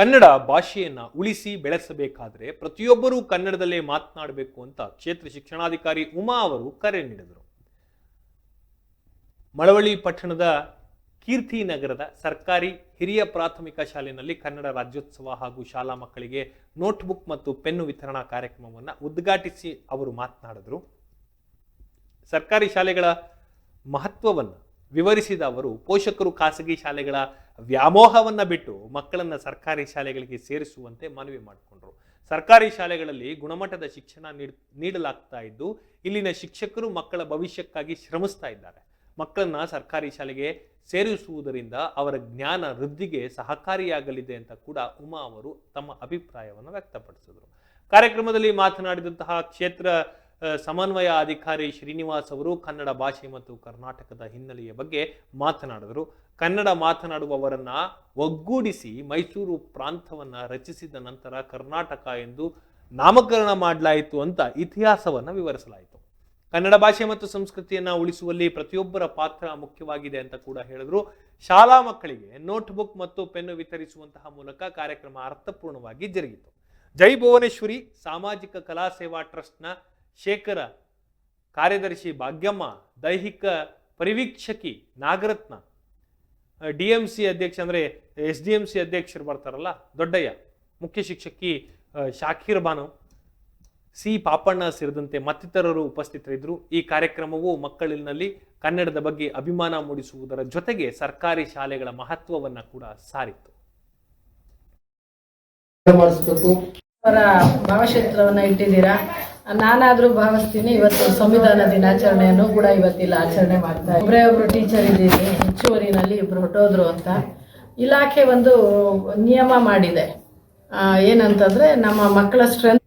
ಕನ್ನಡ ಭಾಷೆಯನ್ನ ಉಳಿಸಿ ಬೆಳೆಸಬೇಕಾದ್ರೆ ಪ್ರತಿಯೊಬ್ಬರೂ ಕನ್ನಡದಲ್ಲೇ ಮಾತನಾಡಬೇಕು ಅಂತ ಕ್ಷೇತ್ರ ಶಿಕ್ಷಣಾಧಿಕಾರಿ ಉಮಾ ಅವರು ಕರೆ ನೀಡಿದರು. ಮಳವಳ್ಳಿ ಪಟ್ಟಣದ ಕೀರ್ತಿ ನಗರದ ಸರ್ಕಾರಿ ಹಿರಿಯ ಪ್ರಾಥಮಿಕ ಶಾಲೆಯಲ್ಲಿ ಕನ್ನಡ ರಾಜ್ಯೋತ್ಸವ ಹಾಗೂ ಶಾಲಾ ಮಕ್ಕಳಿಗೆ ನೋಟ್ಬುಕ್ ಮತ್ತು ಪೆನ್ನು ವಿತರಣಾ ಕಾರ್ಯಕ್ರಮವನ್ನು ಉದ್ಘಾಟಿಸಿ ಅವರು ಮಾತನಾಡಿದರು. ಸರ್ಕಾರಿ ಶಾಲೆಗಳ ಮಹತ್ವವನ್ನು ವಿವರಿಸಿದ ಅವರು, ಪೋಷಕರು ಖಾಸಗಿ ಶಾಲೆಗಳ ವ್ಯಾಮೋಹವನ್ನ ಬಿಟ್ಟು ಮಕ್ಕಳನ್ನು ಸರ್ಕಾರಿ ಶಾಲೆಗಳಿಗೆ ಸೇರಿಸುವಂತೆ ಮನವಿ ಮಾಡಿಕೊಂಡ್ರು. ಸರ್ಕಾರಿ ಶಾಲೆಗಳಲ್ಲಿ ಗುಣಮಟ್ಟದ ಶಿಕ್ಷಣ ನೀಡ್- ನೀಡಲಾಗ್ತಾ ಇದ್ದು, ಇಲ್ಲಿನ ಶಿಕ್ಷಕರು ಮಕ್ಕಳ ಭವಿಷ್ಯಕ್ಕಾಗಿ ಶ್ರಮಿಸ್ತಾ ಇದ್ದಾರೆ. ಮಕ್ಕಳನ್ನ ಸರ್ಕಾರಿ ಶಾಲೆಗೆ ಸೇರಿಸುವುದರಿಂದ ಅವರ ಜ್ಞಾನ ವೃದ್ಧಿಗೆ ಸಹಕಾರಿಯಾಗಲಿದೆ ಅಂತ ಕೂಡ ಉಮಾ ಅವರು ತಮ್ಮ ಅಭಿಪ್ರಾಯವನ್ನು ವ್ಯಕ್ತಪಡಿಸಿದರು. ಕಾರ್ಯಕ್ರಮದಲ್ಲಿ ಮಾತನಾಡಿದಂತಹ ಕ್ಷೇತ್ರ ಸಮನ್ವಯ ಅಧಿಕಾರಿ ಶ್ರೀನಿವಾಸ್ ಅವರು ಕನ್ನಡ ಭಾಷೆ ಮತ್ತು ಕರ್ನಾಟಕದ ಹಿನ್ನೆಲೆಯ ಬಗ್ಗೆ ಮಾತನಾಡಿದರು. ಕನ್ನಡ ಮಾತನಾಡುವವರನ್ನ ಒಗ್ಗೂಡಿಸಿ ಮೈಸೂರು ಪ್ರಾಂತವನ್ನ ರಚಿಸಿದ ನಂತರ ಕರ್ನಾಟಕ ಎಂದು ನಾಮಕರಣ ಮಾಡಲಾಯಿತು ಅಂತ ಇತಿಹಾಸವನ್ನ ವಿವರಿಸಲಾಯಿತು. ಕನ್ನಡ ಭಾಷೆ ಮತ್ತು ಸಂಸ್ಕೃತಿಯನ್ನ ಉಳಿಸುವಲ್ಲಿ ಪ್ರತಿಯೊಬ್ಬರ ಪಾತ್ರ ಮುಖ್ಯವಾಗಿದೆ ಅಂತ ಕೂಡ ಹೇಳಿದ್ರು. ಶಾಲಾ ಮಕ್ಕಳಿಗೆ ನೋಟ್ಬುಕ್ ಮತ್ತು ಪೆನ್ನು ವಿತರಿಸುವಂತಹ ಮೂಲಕ ಕಾರ್ಯಕ್ರಮ ಅರ್ಥಪೂರ್ಣವಾಗಿ ಜರುಗಿತು. ಜೈ ಭುವನೇಶ್ವರಿ ಸಾಮಾಜಿಕ ಕಲಾ ಸೇವಾ ಟ್ರಸ್ಟ್ನ ಶೇಖರ, ಕಾರ್ಯದರ್ಶಿ ಭಾಗ್ಯಮ್ಮ, ದೈಹಿಕ ಪರಿವೀಕ್ಷಕಿ ನಾಗರತ್ನ. ಡಿ ಎಂ ಸಿ ಅಧ್ಯಕ್ಷ ಅಂದರೆ ಎಸ್ ಡಿ ಎಂ ಸಿ ಅಧ್ಯಕ್ಷರು ಬರ್ತಾರಲ್ಲ, ದೊಡ್ಡಯ್ಯ, ಮುಖ್ಯ ಶಿಕ್ಷಕಿ ಶಾಖೀರ್ ಬಾನು. ಸಿ ಪಾಪಣ್ಣ ಸೇರಿದಂತೆ ಮತ್ತಿತರರು ಉಪಸ್ಥಿತರಿದ್ದರು. ಈ ಕಾರ್ಯಕ್ರಮವು ಮಕ್ಕಳಿನಲ್ಲಿ ಕನ್ನಡದ ಬಗ್ಗೆ ಅಭಿಮಾನ ಮೂಡಿಸುವುದರ ಜೊತೆಗೆ ಸರ್ಕಾರಿ ಶಾಲೆಗಳ ಮಹತ್ವವನ್ನು ಕೂಡ ಸಾರಿತ್ತು. ಅವರ ಇಟ್ಟಿದ್ದೀರಾ? ನಾನಾದ್ರೂ ಭಾವಿಸ್ತೀನಿ, ಇವತ್ತು ಸಂವಿಧಾನ ದಿನಾಚರಣೆಯನ್ನು ಕೂಡ ಇವತ್ತಿಲ್ಲ ಆಚರಣೆ ಮಾಡ್ತಾ ಒಬ್ಬರೇ ಒಬ್ರೇ ಟೀಚರ್ ಇದ್ದೀನಿ, ಹೆಚ್ಚುವರಿನಲ್ಲಿ ಇಬ್ರು ಹೊಟ್ಟೋದ್ರು ಅಂತ. ಇಲಾಖೆ ಒಂದು ನಿಯಮ ಮಾಡಿದೆ. ಏನಂತಂದ್ರೆ ನಮ್ಮ ಮಕ್ಕಳ ಸ್ಟ್ರೆಂತ್